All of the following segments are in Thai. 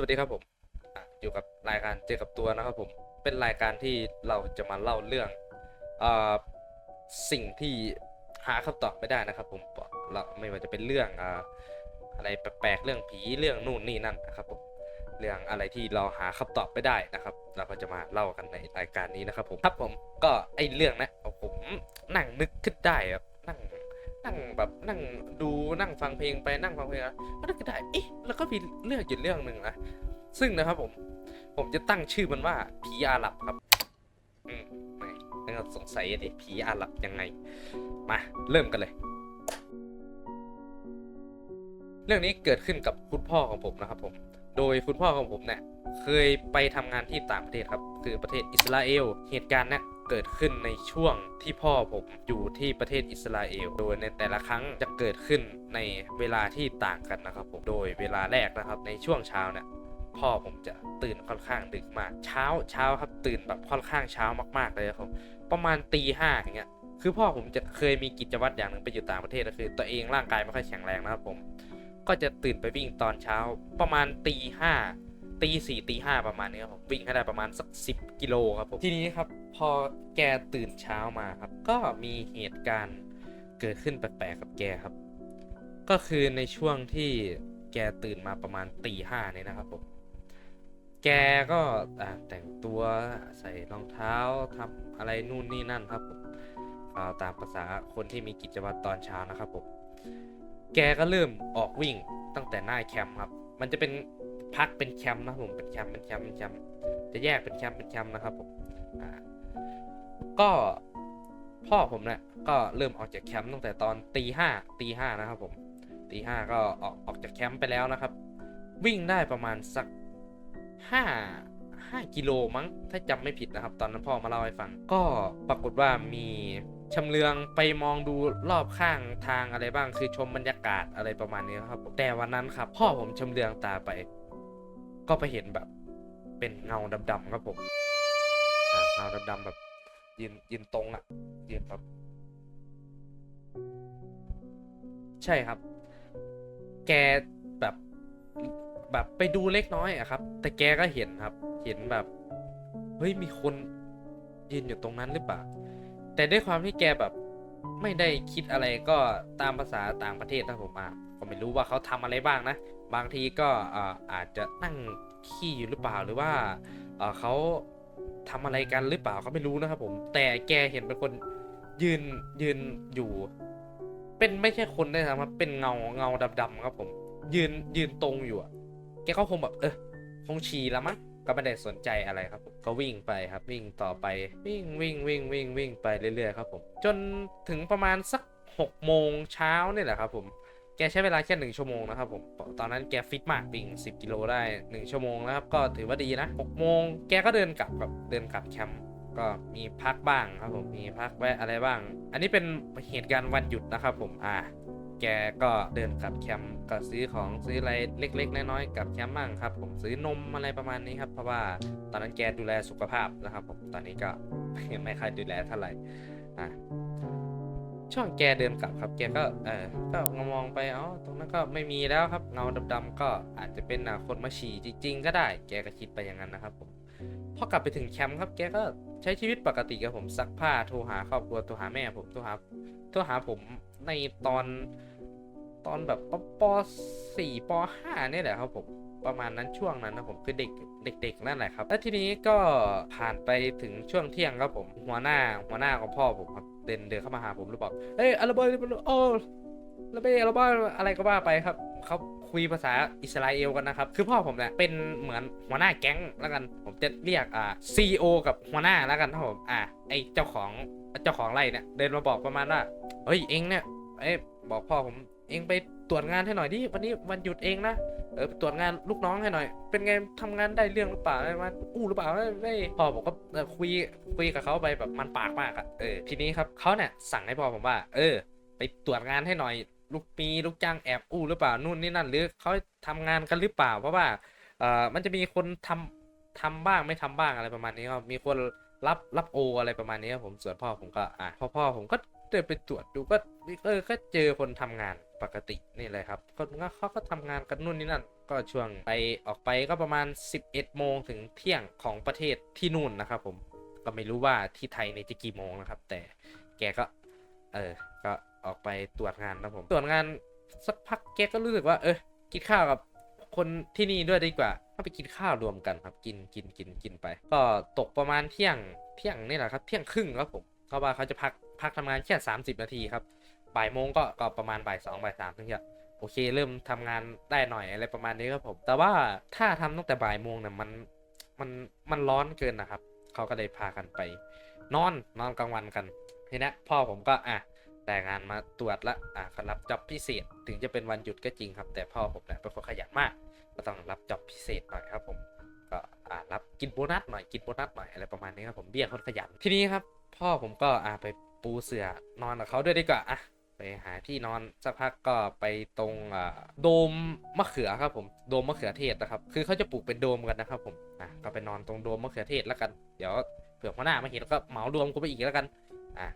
วัสดีครับผมออยู่กับรายการเจอกับตัวนะครับผม เป็นรายการที่เราจะมาเล่าเรื่องอสิ่งที่หาคำตอบไม่ได้นะครับ ผมเราไม่ว่าจะเป็นเรื่องออะไรแปลกๆเรื่องผีเรื่องนู่นนี่นั่นนะครับผม เรื่องอะไรที่เราหาคำตอบไม่ได้นะครับ เราก็จะมาเล่ากันในรายการนี้นะครับผม ครับผม ก็ไอเรื่องนะผมนั่งนึกขึ้นได้ครับ นั่งแบบนั่งดูนั่งฟังเพลงไปนั่งฟังเพลงก็นึกได้เอ๊ะแล้วก็มีเรื่องอยู่เรื่องหนึ่งนะซึ่งนะครับผม ผมจะตั้งชื่อมันว่าผีอาหรับครับ อืมไม่ต้องสงสัยดิผีอาหรับยังไง มาเริ่มกันเลย เรื่องนี้เกิดขึ้นกับคุณพ่อของผมนะครับผม โดยคุณพ่อของผมเนี่ยเคยไปทำงานที่ต่างประเทศครับ คือประเทศอิสราเอล เหตุการณ์เนี่ยเกิดขึ้นในช่วงที่พ่อผมอยู่ที่ประเทศอิสราเอล โดยในแต่ละครั้งจะเกิดขึ้นในเวลาที่ต่างกันนะครับผม โดยเวลาแรกนะครับในช่วงเช้าเนี่ยพ่อผมจะตื่นค่อนข้างดึกมาก เช้าเช้าครับตื่นแบบค่อนข้างเช้ามากๆเลยครับประมาณตีห้าอย่างเงี้ย คือพ่อผมจะเคยมีกิจวัตรอย่างหนึ่งไปอยู่ต่างประเทศก็คือ ตัวเองร่างกายไม่ค่อยแข็งแรงนะครับผม ก็จะตื่นไปวิ่งตอนเช้าประมาณตีห้าตีสี่ตีห้าประมาณนี้ครับผมวิ่งให้ได้ประมาณสักสิบกิโลครับผมทีนี้ครับพอแกตื่นเช้ามาครับ ก็มีเหตุการณ์เกิดขึ้นแปลกๆกับแกครับ ก็คือในช่วงที่แกตื่นมาประมาณตีห้าเนี่ยนะครับผมแกก็แต่งตัวใส่รองเท้าทำอะไรนู่นนี่นั่นครับผมตามภาษาคนที่มีกิจวัตรตอนเช้านะครับผม แกก็เริ่มออกวิ่งตั้งแต่หน้าแคมป์ครับ มันจะเป็นพักเป็นแคมป์นะผมเป็นแคมป์เป็นแคมป์เป็นแคมป์จะแยกเป็นแคมป์เป็นแคมป์นะครับผมอ่าก็พ่อผมเนี่ยก็เริ่มออกจากแคมป์ตั้งแต่ตอนตีห้าตีห้านะครับผมตีห้าก็ออกออกจากแคมป์ไปแล้วนะครับ วิ่งได้ประมาณสักห้าห้ากิโลมั้งถ้าจำไม่ผิดนะครับ ตอนนั้นพ่อมาเล่าให้ฟัง ก็ปรากฏว่ามี ชำเลืองไปมองดูรอบข้างทางอะไรบ้าง คือชมบรรยากาศอะไรประมาณนี้ครับ แต่วันนั้นครับ พ่อผมชำเลืองตาไป ก็ไปเห็นแบบ เป็นเงาดำๆครับผมเงาดำๆแบบยืนยืนตรงอะยืนแบบใช่ครับ แกแบบแบบไปดูเล็กน้อยอะครับ แต่แกก็เห็นครับ เห็นแบบ เฮ้ยมีคนยืนอยู่ตรงนั้นหรือเปล่า แต่ด้วยความที่แกแบบไม่ได้คิดอะไรก็ตามภาษาต่างประเทศนะผมอะก็ไม่รู้ว่าเขาทำอะไรบ้างนะ บางทีก็อาอาจจะนั่งขี้อยู่หรือเปล่าหรือว่าเขาทำอะไรกันหรือเปล่าเขาไม่รู้นะครับผม แต่แกเห็นเป็นคนยืนยืนอยู่ เป็นไม่ใช่คนได้นะครับเป็นเงาเงาดำๆครับผม ยืนยืนตรงอยู่อะแกก็คงแบบเออคงฉี่แล้วมั้ง ก็ไม่ได้สนใจอะไรครับผมก็วิ่งไปครับวิ่งต่อไปวิ่งวิ่งวิ่งวิ่งวิ่งไปเรื่อยๆครับผมจนถึงประมาณสักหกโมงเช้านี่แหละครับผมแกใช้เวลาแค่หนึ่งชั่วโมงนะครับผม ตอนนั้นแกฟิตมากวิ่ง10 กิโลได้หนึ่งชั่วโมงนะครับ ก็ถือว่าดีนะหกโมงแกก็เดินกลับครับเดินกลับแคมป์ก็มีพักบ้างครับผม มีพักแวะอะไรบ้าง อันนี้เป็นเหตุการณ์วันหยุดนะครับผม อ่า แกก็เดินกลับแคมป์ก็ซื้อของซื้ออะไรเล็ก ๆ น้อยๆกับแคมป์บ้างครับ ผมซื้อนมอะไรประมาณนี้ครับ เพราะว่าตอนนั้นแกดูแลสุขภาพนะครับ ผมตอนนี้ก็ไม่ค่อยดูแลเท่าไหร่อะช่วงแกเดินกลับครับ แกก็เออก็มองไปอ๋อตรงนั้นก็ไม่มีแล้วครับเงาดำๆก็อาจจะเป็นอะคนมาฉี่จริง ๆ ก็ได้ แกก็คิดไปอย่างนั้นนะครับผมพอกลับไปถึงแคมป์ครับ แกก็ใช้ชีวิตปกติครับผมซักผ้าโทรหาครอบครัวโทรหาแม่ผมโทรหาโทรหาผม ในตอนตอนแบบปสี่ปห้าเนี่ยแหละครับผมประมาณนั้นช่วงนั้นนะผมคือเด็กเด็ก ๆ นั่นแหละครับ แล้วทีนี้ก็ผ่านไปถึงช่วงเที่ยงครับผมหัวหน้าหัวหน้าของพ่อผมครับเดินเดินเข้ามาหาผมแล้วบอกเอ้ยอารบอยโอ้แล้วไปอาราบอยอะไรก็ว่าไปครับเขาคุยภาษาอิสราเอลกันนะครับ คือพ่อผมเนี่ยเป็นเหมือนหัวหน้าแก๊งแล้วกัน ผมจะเรียกอ่าซีโอกับหัวหน้าแล้วกันครับผมอ่าไอเจ้าของเจ้าของไร่เนี่ยเดินมาบอกประมาณว่า เฮ้ยเองเนี่ยเอ้ยบอกพ่อผมเองไปตรวจงานให้หน่อยดิวันนี้วันหยุดเองนะเออตรวจงานลูกน้องให้หน่อย เป็นไงทำงานได้เรื่องหรือเปล่าอะไรมาอู้หรือเปล่าไม่พ่อผมก็คุยคุยกับเขาไปแบบมันปากมากอะเออทีนี้ครับเขาเนี่ยสั่งให้พ่อผมว่า เออ ไปตรวจงานให้หน่อย ลูกปีลูกจ้างแอบอู้หรือเปล่านู่นนี่นั่นหรือเขาทำงานกันหรือเปล่า เพราะว่าเออมันจะมีคนทำทำบ้างไม่ทำบ้างอะไรประมาณนี้ครับมีคนรับรับโออะไรประมาณนี้ครับผมส่วนพ่อผมก็อะพ่อพ่อผมก็ เดินไปตรวจดูก็เออก็เจอคนทำงานปกตินี่เลยครับก็เขาก็ทำงานกันนู่นนี่นั่น ก็ช่วงไปออกไปก็ประมาณ 11 โมงถึงเที่ยงของประเทศที่นู่นนะครับผมก็ไม่รู้ว่าที่ไทยในจะกี่โมงนะครับ แต่แกก็ เออ ก็ออกไปตรวจงานนะผม ตรวจงานสักพักแกก็รู้สึกว่า เออ กินข้าวกับคนที่นี่ด้วยดีกว่าก็ไปกินข้าวรวมกันครับ กินกินกินกินไป ก็ตกประมาณเที่ยงเที่ยงนี่แหละครับ เที่ยงครึ่งครับผมเขาว่าเขาจะพัก พักทำงานแค่30นาทีครับบ่ายโมงก็ก็ประมาณบ่ายสองบ่ายสามถึงจะโอเค เริ่มทำงานได้หน่อยอะไรประมาณนี้ครับผม แต่ว่าถ้าทำตั้งแต่บ่ายโมงเนี่ยมันมันมันร้อนเกินนะครับเขาก็เลยพากันไป นอนนอนกลางวันกันทีนี้พ่อผมก็อะแต่งานมาตรวจละอะเขารับจ็อบพิเศษถึงจะเป็นวันหยุดก็จริงครับ แต่พ่อผมเนี่ยเป็นคนขยันมาก ก็ต้องรับจ็อบพิเศษหน่อยครับผมก็อ่ารับกินโบนัสหน่อยกินโบนัสหน่อยอะไรประมาณนี้ครับผมเบี้ยคนขยันทีนี้ครับ พ่อผมก็อ่าไป ปูเสือนอนกับเขาด้วยดีกว่าอะไปหาที่นอนสักพักก็ไปตรงโดมมะเขือครับผมโดมมะเขือเทศนะครับ คือเขาจะปลูกเป็นโดมกันนะครับผมอะก็ไปนอนตรงโดมมะเขือเทศแล้วกัน เดี๋ยวเผื่อหัวหน้ามาเห็นก็เหมารวมกูไปอีกแล้วกันอะ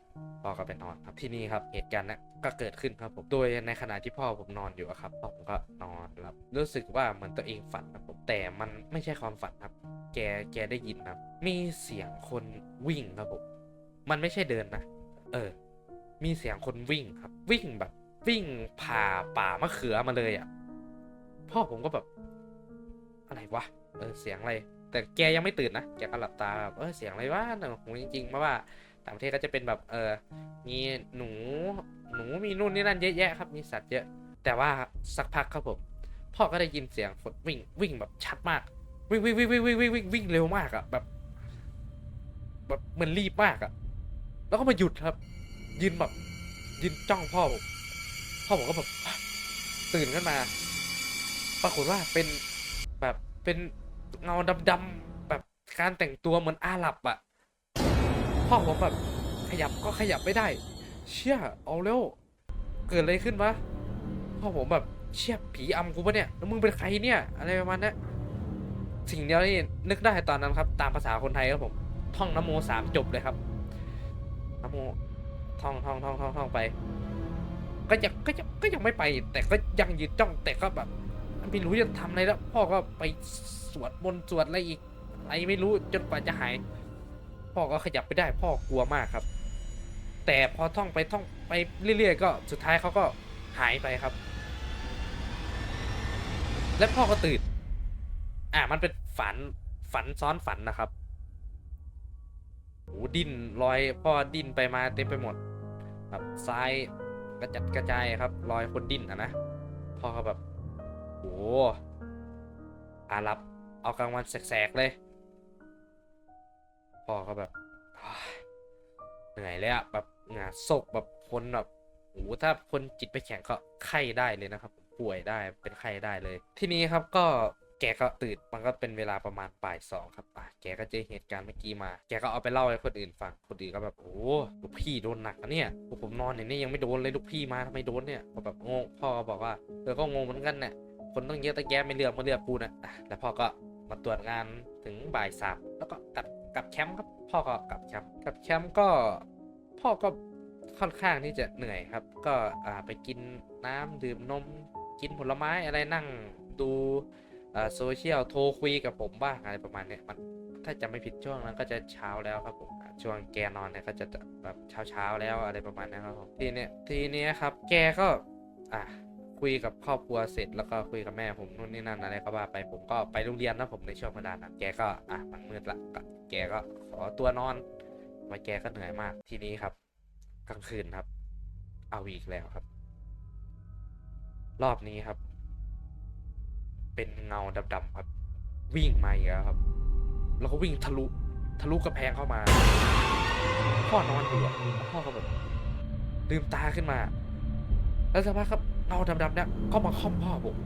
พ่อก็ไปนอนครับที่นี่ครับเหตุการณ์นี้ก็เกิดขึ้นครับผมโดยในขณะที่พ่อผมนอนอยู่ครับพ่อผมก็นอนหลับรู้สึกว่าเหมือนตัวเองฝันครับผมแต่มันไม่ใช่ความฝันครับ แกแกได้ยินครับมีเสียงคนวิ่งครับผมมันไม่ใช่เดินนะ เออ มีเสียงคนวิ่งครับ วิ่งแบบ วิ่งผ่าป่ามะเขือมาเลยอะ่ะ พ่อผมก็แบบ อะไรวะ เออ เสียงอะไร แต่แกยังไม่ตื่นนะ แกก็หลับตาแบบเออ เสียงอะไรวะแต่ผมจริงๆมาว่าต่างประเทศก็จะเป็นแบบ เออ มีหนู หนูมีนู่นนี่นั่นเยอะแยะครับ มีสัตว์เยอะ แต่ว่าสักพักครับผม พ่อก็ได้ยินเสียงฝนวิ่ง วิ่งแบบชัดมาก วิ่งวิ่งวิ่งวิ่งวิ่งวิ่งวิ่งเร็วมากอะแบบ แบบมันรีบมากอะ แล้วก็มาหยุดครับ ยืนแบบยืนจ้องพ่อผมพ่อผมก็แบบตื่นขึ้นมา ปรากฏว่าเป็นแบบเป็นเงาดำๆแบบการแต่งตัวเหมือนอาหรับอะพ่อผมแบบขยับก็ขยับไม่ได้ เชี่ยเอาแล้วเกิดอะไรขึ้นวะพ่อผมแบบเชี่ยผีอำกูปะเนี่ยแล้วมึงเป็นใครเนี่ย อะไรประมาณนั้นสิ่งเดียวที่นึกได้ตอนนั้นครับ ตามภาษาคนไทยครับผม ท่องนโมสามจบเลยครับ นโมท่องท่องท่องท่องท่องไป ก็ยังก็ยังก็ยังไม่ไป แต่ก็ยังยืนจ้องแต่ก็แบบไม่รู้จะทำอะไรแล้ว พ่อก็ไปสวดมนต์สวดอะไรอีกอะไรไม่รู้จนกว่าจะหาย พ่อก็ขยับไปได้พ่อกลัวมากครับ แต่พอท่องไปท่องไปเรื่อยๆก็สุดท้ายเขาก็หายไปครับ และพ่อก็ตื่น อ่ามันเป็นฝันฝันซ้อนฝันนะครับ หดิ้นลอยพ่อดิ้นไปมาเต็มไปหมด แบบซ้ายกระจัดกระจายครับ รอยคนดิ้นอะนะพ่อก็แบบโหอารับเอากลางวันแสกๆเลย พ่อก็แบบเหนื่อยเลยอะแบบหงื่อซกแบบคนแบบโอ้ถ้าคนจิตไปแข็งก็ไข้ได้เลยนะครับ ป่วยได้เป็นไข้ได้เลย ที่นี้ครับก็ แกก็ตื่นมันก็เป็นเวลาประมาณบ่ายสองครับอะแกก็เจอเหตุการณ์เมื่อกี้มา แกก็เอาไปเล่าให้คนอื่นฟังคนอื่นก็แบบโอ้ลูกพี่โดนหนักนะเนี่ยพวกผมนอนอย่างนี้ยังไม่โดนเลยลูกพี่มาทำไมโดนเนี่ยก็แบบงงพ่อก็บอกว่าเออก็งงเหมือนกันเนี่ยคนต้องเยอะแต่แกไม่เลือกมาเลือกกูนะอะแล้วพ่อก็มาตรวจงานถึงบ่ายสามแล้วก็กลับกลับแคมป์ครับพ่อก็กลับแคมป์กลับแคมป์ก็พ่อก็ค่อนข้างที่จะเหนื่อยครับ ก็ไปกินน้ำดื่มนม กินผลไม้อะไรนั่งดู โซเชียลโทรคุยกับผมบ้างอะไรประมาณนี้มันถ้าจะไม่ผิดช่วงนั้นก็จะเช้าแล้วครับผมช่วงแกนอนเนี่ยก็จะแบบเช้าเช้าแล้วอะไรประมาณนี้ครับผมทีเนี้ยทีเนี้ยครับ แกก็อะคุยกับครอบครัวเสร็จแล้วก็คุยกับแม่ผมนู่นนี่นั่นอะไรก็ว่าไปผมก็ไปโรงเรียนนะผมในช่วงเวลานั้นแกก็อะมันมืดละแกก็ขอตัวนอนว่าแกก็เหนื่อยมากทีนี้ครับ กลางคืนครับ เอาอีกแล้วครับ รอบนี้ครับ เป็นเงาดำๆครับ วิ่งมาอีกแล้วครับ แล้วก็วิ่งทะลุทะลุกระแพงเข้ามา พ่อนอนอยู่อะพ่อก็แบบลืมตาขึ้นมา แล้วสักพักครับเงาดำๆเนี่ยก็มาค่อมพ่อผม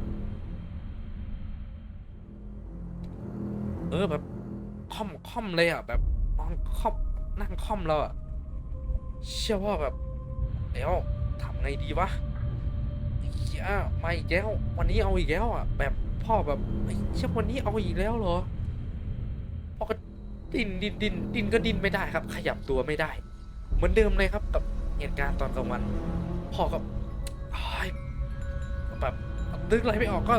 เออแบบค่อมค่อมเลยอะแบบนอนค่อมนั่งค่อมเราอะเชื่อว่าแบบเดี๋ยวทำไงดีวะ เยมาอีกแล้ววันนี้เอาอีกแล้วอะ แบบพ่อแบบเชื่อวันนี้เอาอีกแล้วเหรอพ่อก็ดินดินดินดินก็ดินไม่ได้ครับ ขยับตัวไม่ได้ เหมือนเดิมเลยครับกับเหตุการณ์ตอนกลางวัน พ่อก็แบบนึกอะไรไม่ออกก็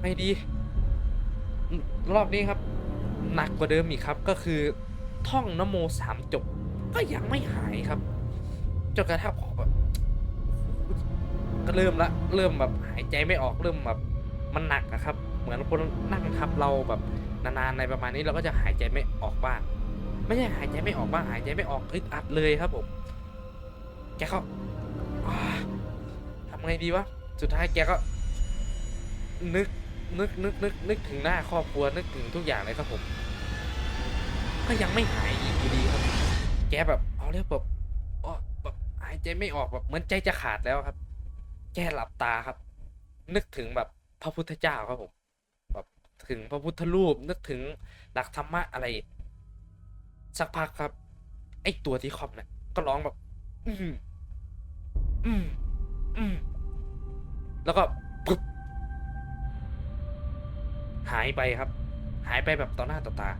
ไงดี รอบนี้ครับ หนักกว่าเดิมอีกครับ ก็คือท่องนโมสามจบ ก็ยังไม่หายครับจนกระทั่งผมแบบ ก็เริ่มละเริ่มแบบหายใจไม่ออกเริ่มแบบมันหนักนะครับ เหมือนคนนั่งทับเราแบบนานๆในประมาณนี้เราก็จะหายใจไม่ออกบ้าง ไม่ใช่หายใจไม่ออกบ้างหายใจไม่ออกอึดอัดเลยครับผมแกก็อ่าทำไงดีวะสุดท้ายแกก็ นึกนึกนึกนึกนึกถึงหน้าครอบครัวนึกถึงทุกอย่างเลยครับผม ก็ยังไม่หายอีกอยู่ดีครับ แกแบบเอาเรียกแบบอ๋อแบบหายใจไม่ออกแบบเหมือนใจจะขาดแล้วครับ แกหลับตาครับ นึกถึงแบบพระพุทธเจ้าครับผมแบบถึงพระพุทธรูปนึกถึงหลักธรรมะอะไร สักพักครับ ไอตัวที่คอมเนี่ยก็ร้องแบบ อืมอืมอืมแล้วก็ปึ๊บหายไปครับ หายไปแบบต่อหน้าต่อตา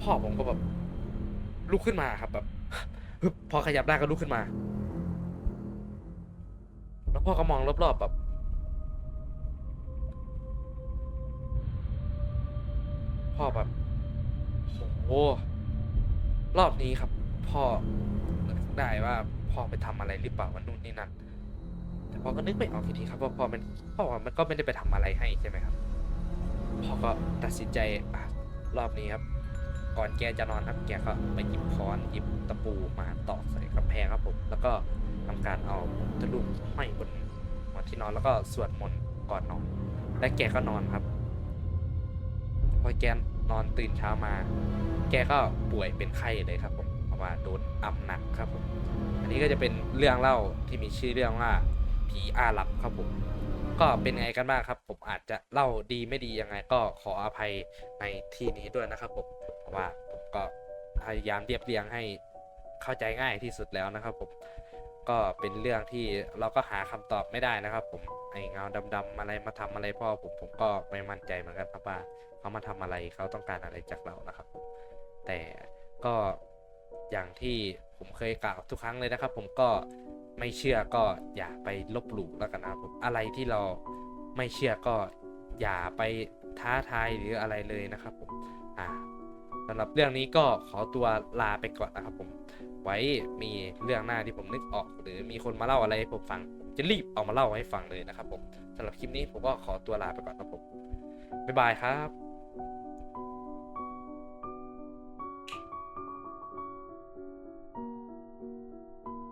พ่อผมก็แบบลุกขึ้นมาครับแบบพอขยับได้ก็ลุกขึ้นมา พ่อก็มองรอบๆแบบพ่อแบบโอ้โหรอบนี้ครับ พ่อนึกได้ว่าพ่อไปทำอะไรหรือเปล่าวันนู่นนี่นั่นแต่พ่อก็นึกไม่ออกทีทีครับว่าพ่อมันพ่อมันก็ไม่ได้ไปทำอะไรให้ใช่ไหมครับพ่อก็ตัดสินใจอะรอบนี้ครับ ก่อนแกจะนอนครับ แกก็ไปหยิบค้อนหยิบตะปูมาตอกใส่กำแพงครับผม แล้วก็ทำการเอาทะลุห้อยบน ที่นอนแล้วก็สวดมนต์ก่อนนอน และแกก็นอนครับ พอแกนอนตื่นเช้ามา แกก็ป่วยเป็นไข้เลยครับผมเพราะว่าโดนอัมหนักครับผม อันนี้ก็จะเป็นเรื่องเล่าที่มีชื่อเรื่องว่าผีอาหรับครับผม ก็เป็นไงกันบ้างครับ ผมอาจจะเล่าดีไม่ดียังไง ก็ขออภัยในที่นี้ด้วยนะครับผม เพราะว่าผมก็พยายามเรียบเรียงให้เข้าใจง่ายที่สุดแล้วนะครับผม ก็เป็นเรื่องที่เราก็หาคำตอบไม่ได้นะครับ ผมไอเงาดำๆอะไรมาทำอะไรพ่อผมผมก็ไม่มั่นใจเหมือนกันครับว่าเขามาทำอะไรเขาต้องการอะไรจากเรานะครับผมแต่ก็อย่างที่ผมเคยกล่าวทุกครั้งเลยนะครับ ผมก็ไม่เชื่อก็อย่าไปลบหลู่แล้วกันนะครับผมอะไรที่เราไม่เชื่อก็อย่าไปท้าทายหรืออะไรเลยนะครับผมอ่าสำหรับเรื่องนี้ก็ขอตัวลาไปก่อนนะครับผม ไว้มีเรื่องหน้าที่ผมนึกออก หรือมีคนมาเล่าอะไรให้ผมฟังผมจะรีบเอามาเล่าให้ฟังเลยนะครับผมสำหรับคลิปนี้ผมก็ขอตัวลาไปก่อนครับผมบ๊ายบายครับ